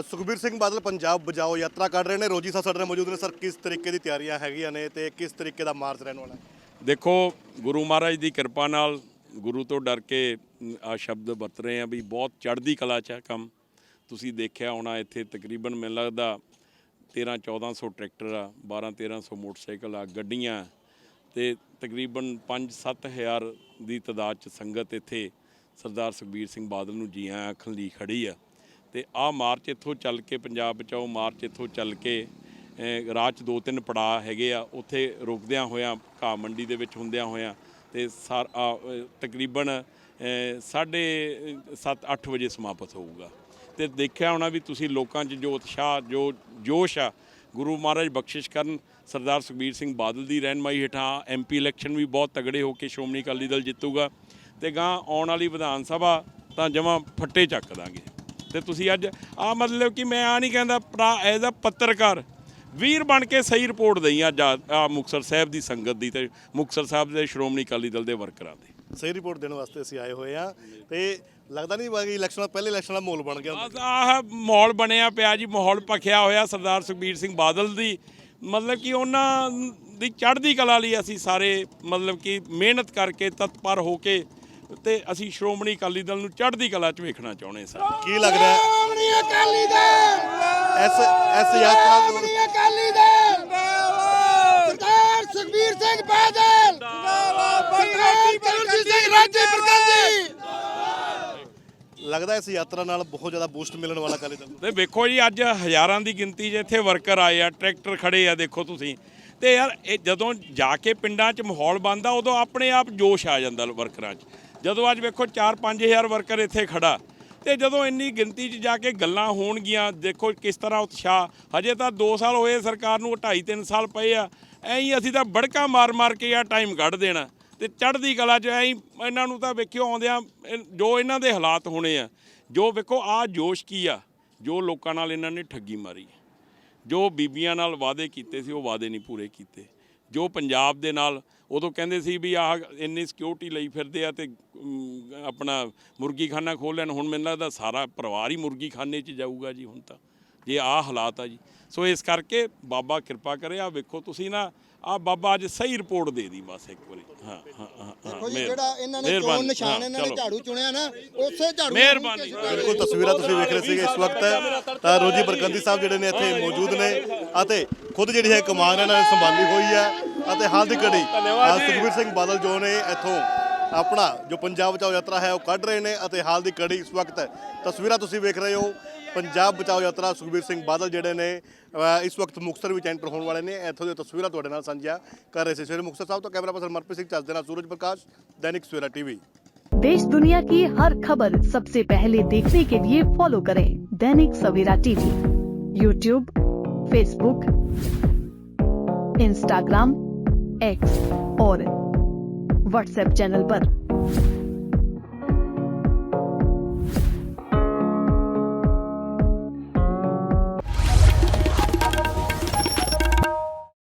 ਸੁਖਬੀਰ ਸਿੰਘ ਬਾਦਲ ਪੰਜਾਬ ਬਜਾਓ ਯਾਤਰਾ ਕਰ ਰਹੇ ਨੇ। ਰੋਜੀ ਸਾਹਿਬ ਸਾਡੇ ਨਾਲ ਮੌਜੂਦ ਨੇ। ਸਰ, ਕਿਸ ਤਰੀਕੇ ਦੀ ਤਿਆਰੀਆਂ ਹੈਗੀਆਂ ਨੇ ਤੇ ਕਿਸ ਤਰੀਕੇ ਦਾ ਮਾਰਚ ਰਹਿਣ ਵਾਲਾ ਹੈ? ਦੇਖੋ, ਗੁਰੂ ਮਹਾਰਾਜ ਦੀ ਕਿਰਪਾ ਨਾਲ ਗੁਰੂ ਤੋਂ ਡਰ ਕੇ ਆ ਸ਼ਬਦ ਵਰਤ ਰਹੇ ਆ ਵੀ ਬਹੁਤ ਚੜ੍ਹਦੀ ਕਲਾ ਚ ਹੈ ਕੰਮ। ਤੁਸੀਂ ਦੇਖਿਆ ਹੋਣਾ, ਇੱਥੇ ਤਕਰੀਬਨ ਮੈਨੂੰ ਲੱਗਦਾ 13 1400 ਟਰੈਕਟਰ ਆ 12 1300 ਮੋਟਰਸਾਈਕਲ ਆ, ਗੱਡੀਆਂ। ਤੇ ਤਕਰੀਬਨ 5 7000 ਦੀ ਤਾਦਾਦ ਚ ਸੰਗਤ ਇੱਥੇ ਸਰਦਾਰ ਸੁਖਬੀਰ ਸਿੰਘ ਬਾਦਲ ਨੂੰ ਜੀ ਆਇਆਂ ਆਖਣ ਲਈ ਖੜੀ ਆ। ਤੇ ਆ ਮਾਰਚ ਇੱਥੋਂ ਚੱਲ ਕੇ ਪੰਜਾਬ ਬਚਾਓ ਮਾਰਚ ਇੱਥੋਂ ਚੱਲ ਕੇ ਰਾਜ 'ਚ ਦੋ ਤਿੰਨ ਪੜਾਅ ਹੈਗੇ ਆ, ਉੱਥੇ ਰੁਕਦਿਆਂ ਹੋਇਆਂ, ਘਾਹ ਮੰਡੀ ਦੇ ਵਿੱਚ ਹੁੰਦਿਆਂ ਹੋਇਆਂ ਤੇ ਸਾਰ ਤਕਰੀਬਨ, ਅਹ, ਸਾਢੇ 7-8 ਵਜੇ ਸਮਾਪਤ ਹੋਊਗਾ। ਤੇ ਦੇਖਿਆ ਹੋਣਾ ਵੀ ਤੁਸੀਂ ਲੋਕਾਂ 'ਚ ਜੋ ਉਤਸ਼ਾਹ, ਜੋ ਜੋਸ਼ ਆ, ਗੁਰੂ ਮਹਾਰਾਜ ਬਖਸ਼ਿਸ਼ ਕਰਨ, ਸਰਦਾਰ ਸੁਖਬੀਰ ਸਿੰਘ ਬਾਦਲ ਦੀ ਰਹਿਨਮਾਈ ਹੇਠਾਂ ਐਮਪੀ ਇਲੈਕਸ਼ਨ ਵੀ ਬਹੁਤ ਤਗੜੇ ਹੋ ਕੇ ਸ਼੍ਰੋਮਣੀ ਅਕਾਲੀ ਦਲ ਜਿੱਤੂਗਾ ਤੇ ਗਾਂ ਆਉਣ ਵਾਲੀ ਵਿਧਾਨ ਸਭਾ ਤਾਂ ਜਮਾਂ ਫੱਟੇ ਚੱਕ ਦਾਂਗੇ। ਤੇ ਤੁਸੀਂ ਅੱਜ ਆ ਮਤਲਬ ਕਿ ਮੈਂ ਆ ਨਹੀਂ ਕਹਿੰਦਾ ਭਰਾ ਐਜ਼ ਅ ਪੱਤਰਕਾਰ ਵੀਰ ਬਣ ਕੇ ਸਹੀ ਰਿਪੋਰਟ ਦਈ ਅੱਜ ਆ ਮੁਕਤਸਰ ਸਾਹਿਬ ਦੀ ਸੰਗਤ ਦੀ ਤੇ ਮੁਕਤਸਰ ਸਾਹਿਬ ਦੇ ਸ਼੍ਰੋਮਣੀ ਅਕਾਲੀ ਦਲ ਦੇ ਵਰਕਰਾਂ ਦੀ ਸਹੀ ਰਿਪੋਰਟ ਦੇਣ ਵਾਸਤੇ ਅਸੀਂ ਆਏ ਹੋਏ ਆ ਤੇ ਲੱਗਦਾ ਨਹੀਂ ਬਾਕੀ ਇਲੈਕਸ਼ਨ ਪਹਿਲੇ ਇਲੈਕਸ਼ਨ ਦਾ ਮਾਹੌਲ ਬਣ ਗਿਆ। ਆਹ ਮਾਹੌਲ ਬਣਿਆ ਪਿਆ ਜੀ ਮਾਹੌਲ ਪਖਿਆ ਹੋਇਆ ਸਰਦਾਰ ਸੁਖਬੀਰ ਸਿੰਘ ਬਾਦਲ ਦੀ ਮਤਲਬ ਕਿ ਉਹਨਾਂ ਦੀ ਚੜ੍ਹਦੀ ਕਲਾ ਲਈ ਅਸੀਂ ਸਾਰੇ ਮਤਲਬ ਕਿ ਮਿਹਨਤ ਕਰਕੇ ਤਤਪਰ ਹੋ ਕੇ ਤੇ ਅਸੀਂ ਸ਼੍ਰੋਮਣੀ ਅਕਾਲੀ ਦਲ ਨੂੰ ਚੜ੍ਹਦੀ ਕਲਾ 'ਚ ਵੇਖਣਾ ਚਾਹੁੰਦੇ ਸਰ ਕੀ ਲੱਗਦਾ ਹੈ? ਸ਼੍ਰੋਮਣੀ ਅਕਾਲੀ ਦਲ! ਇਸ ਇਸ ਯਾਤਰਾ ਦੇ ਸ਼੍ਰੋਮਣੀ ਅਕਾਲੀ ਦਲ! ਸਰਦਾਰ ਸੁਖਬੀਰ ਸਿੰਘ ਬਾਦਲ! ਸਰਦਾਰ ਕਰਨਜੀਤ ਸਿੰਘ ਰਾਜੀ ਪ੍ਰਧਾਨ ਜੀ! ਲੱਗਦਾ ਇਸ ਯਾਤਰਾ ਨਾਲ ਬਹੁਤ ਜ਼ਿਆਦਾ ਬੂਸਟ ਮਿਲਣ ਵਾਲਾ ਅਕਾਲੀ ਦਲ ਨੂੰ। ਤੇ ਵੇਖੋ ਜੀ ਅੱਜ ਹਜ਼ਾਰਾਂ ਦੀ ਗਿਣਤੀ 'ਚ ਇੱਥੇ ਵਰਕਰ ਆਏ ਆ ਟਰੈਕਟਰ ਖੜੇ ਆ ਦੇਖੋ ਤੁਸੀਂ। ਤੇ ਯਾਰ ਇਹ ਜਦੋਂ ਜਾ ਕੇ ਪਿੰਡਾਂ 'ਚ ਮਾਹੌਲ ਬਣਦਾ ਉਦੋਂ ਆਪਣੇ ਆਪ ਜੋਸ਼ ਆ ਜਾਂਦਾ ਵਰਕਰਾਂ 'ਚ। ਜਦੋਂ ਅੱਜ ਵੇਖੋ 4-5000 ਵਰਕਰ ਇੱਥੇ ਖੜਾ। ਤੇ ਜਦੋਂ ਇੰਨੀ ਗਿਣਤੀ 'ਚ ਜਾ ਕੇ ਗੱਲਾਂ ਹੋਣਗੀਆਂ, ਦੇਖੋ ਕਿਸ ਤਰ੍ਹਾਂ ਉਤਸ਼ਾਹ। ਹਜੇ ਤਾਂ 2 ਸਾਲ ਹੋਏ ਸਰਕਾਰ ਨੂੰ 2.5-3 ਸਾਲ ਪਏ ਆ। ਐਂ ਹੀ ਅਸੀਂ ਤਾਂ ਬੜਕਾ ਮਾਰ-ਮਾਰ ਕੇ ਆ ਟਾਈਮ ਕੱਢ ਦੇਣਾ। ਤੇ ਚੜ੍ਹਦੀ ਕਲਾ 'ਚ ਐਂ ਇਹਨਾਂ ਨੂੰ ਤਾਂ ਵੇਖਿਓ ਆਉਂਦਿਆਂ ਜੋ ਇਹਨਾਂ ਦੇ ਹਾਲਾਤ ਹੋਣੇ ਆ, ਜੋ ਵੇਖੋ ਆ ਜੋਸ਼ ਕੀ ਆ, ਜੋ ਲੋਕਾਂ ਨਾਲ ਇਹਨਾਂ ਨੇ ਠੱਗੀ ਮਾਰੀ। ਜੋ ਬੀਬੀਆਂ ਨਾਲ ਵਾਅਦੇ ਕੀਤੇ ਸੀ, ਉਹ ਵਾਅਦੇ ਨਹੀਂ ਪੂਰੇ ਕੀਤੇ। ਜੋ ਪੰਜਾਬ ਦੇ ਨਾਲ ਉਦੋਂ ਕਹਿੰਦੇ ਸੀ ਵੀ ਆਹ ਇੰਨੀ ਸਿਕਿਉਰਿਟੀ ਲਈ ਫਿਰਦੇ ਆ ਤੇ ਆਪਣਾ ਮੁਰਗੀਖਾਨਾ ਖੋਲ ਲੈਣ। ਹੁਣ ਮੈਨੂੰ ਲੱਗਦਾ ਸਾਰਾ ਪਰਿਵਾਰ ਹੀ ਮੁਰਗੀਖਾਨੇ 'ਚ ਜਾਊਗਾ ਜੀ ਹੁਣ ਤਾਂ। ਜੇ ਆਹ ਹਾਲਾਤ ਆ ਜੀ। ਸੋ ਇਸ ਕਰਕੇ ਬਾਬਾ ਕਿਰਪਾ ਕਰੇ ਆ ਵੇਖੋ ਤੁਸੀਂ ਨਾ ਆ ਬਾਬਾ ਅੱਜ ਸਹੀ ਰਿਪੋਰਟ ਦੇ ਦੀ ਬਸ ਇੱਕ ਵਾਰੀ। ਹਾਂ ਹਾਂ ਹਾਂ ਦੇਖੋ ਜੀ ਜਿਹੜਾ ਇਹਨਾਂ ਨੇ ਮਿਹਰਬਾਨੀ, ਚੋਣ ਨਿਸ਼ਾਨ ਇਹਨਾਂ ਨੇ। ਝਾੜੂ ਚੁਣਿਆ ਨਾ ਉਸੇ ਝਾੜੂ ਨੂੰ ਮਿਹਰਬਾਨੀ। ਬਿਲਕੁਲ ਤਸਵੀਰਾਂ ਤੁਸੀਂ ਵੇਖ ਰਹੇ ਸੀਗੇ ਇਸ ਵਕਤ। ਤਾਂ ਰੋਜੀ ਬਰਕੰਦੀ ਸਾਹਿਬ ਜਿਹੜੇ ਨੇ ਇੱਥੇ ਮੌਜੂਦ ਨੇ ਅਤੇ ਖੁਦ ਜਿਹੜੀ ਹੈ ਕਮਾਨ ਇਹਨਾਂ ਨੇ ਸੰਭਾਲੀ ਹੋਈ ਹੈ। ਅਤੇ ਹਾਲ ਦੀ ਘੜੀ ਅ, ਸੁਖਬੀਰ ਸਿੰਘ ਬਾਦਲ ਜੋ ਨੇ ਇੱਥੋਂ ਆਪਣਾ ਜੋ ਪੰਜਾਬ ਬਚਾਓ ਯਾਤਰਾ ਹੈ ਉਹ ਕੱਢ ਰਹੇ ਨੇ ਅਤੇ ਹਾਲ ਦੀ ਘੜੀ ਇਸ ਵਕਤ ਤਸਵੀਰਾਂ ਤੁਸੀਂ ਵੇਖ ਰਹੇ ਹੋ ਪੰਜਾਬ ਬਚਾਓ ਯਾਤਰਾ ਸੁਖਬੀਰ ਸਿੰਘ ਬਾਦਲ ਜਿਹੜੇ ਨੇ ਅ, ਇਸ ਵਕਤ ਮੁਕਤਸਰ ਵਿੱਚ ਐਂਟਰ ਹੋਣ ਵਾਲੇ ਨੇ ਇੱਥੋਂ ਦੀਆਂ ਤਸਵੀਰਾਂ ਤੁਹਾਡੇ ਨਾਲ ਸਾਂਝੀਆਂ ਕਰ ਰਹੇ ਸੀ ਸਵੇਰੇ ਮੁਕਤਸਰ ਸਾਹਿਬ ਤੋਂ ਕੈਮਰਾ ਪਰਸਨ ਮਨਪ੍ਰੀਤ ਸਿੰਘ ਚੱਲ ਦੇਣਾ ਸੂਰਜ ਪ੍ਰਕਾਸ਼ ਦੈਨਿਕ ਸਵੇਰਾ ਟੀਵੀ देश दुनिया की हर खबर सबसे पहले देखने के लिए फॉलो करें Dainik Savera TV YouTube Facebook Instagram X और व्हाट्सएप चैनल पर।